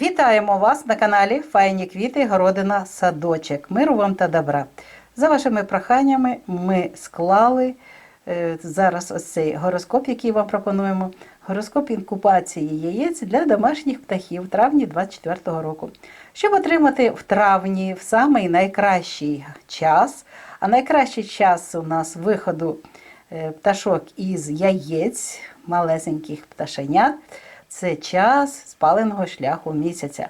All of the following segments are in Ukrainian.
Вітаємо вас на каналі Файні квіти, городина, садочок. Миру вам та добра. За вашими проханнями ми склали е, зараз ось цей гороскоп, який вам пропонуємо. Гороскоп інкубації яєць для домашніх птахів в травні 2024 року. Щоб отримати в травні в самий найкращий час, а найкращий час у нас виходу е, пташок із яєць, малесеньких пташенят, це час спаленого шляху місяця.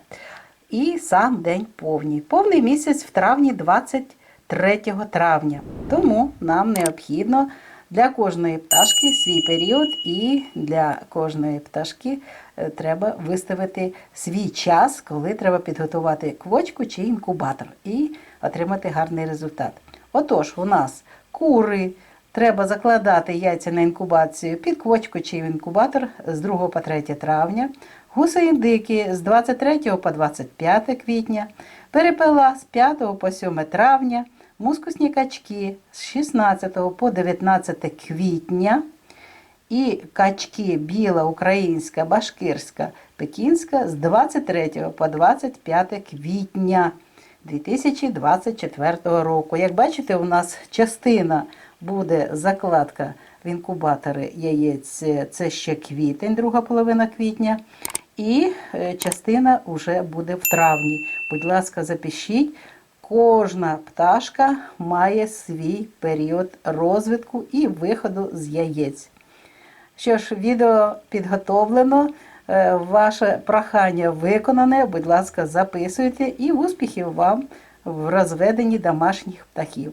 І сам день повній. Повний місяць в травні 23 травня. Тому нам необхідно для кожної пташки свій період, і для кожної пташки е, треба виставити свій час, коли треба підготувати квочку чи інкубатор і отримати гарний результат. Отож, у нас кури. Треба закладати яйця на інкубацію під квочку чи в інкубатор з 2 по 3 травня, гуси-індики з 23 по 25 квітня, перепела з 5 по 7 травня, мускусні качки з 16 по 19 квітня. І качки біла, українська, башкирська, пекінська з 23 по 25 квітня 2024 року. Як бачите, у нас частина буде закладка в інкубатори яєць, це ще квітень, друга половина квітня. І е, частина вже буде в травні. Будь ласка, запишіть. Кожна пташка має свій період розвитку і виходу з яєць. Що ж, відео підготовлено, е, ваше прохання виконане. Будь ласка, записуйте і успіхів вам в розведенні домашніх птахів.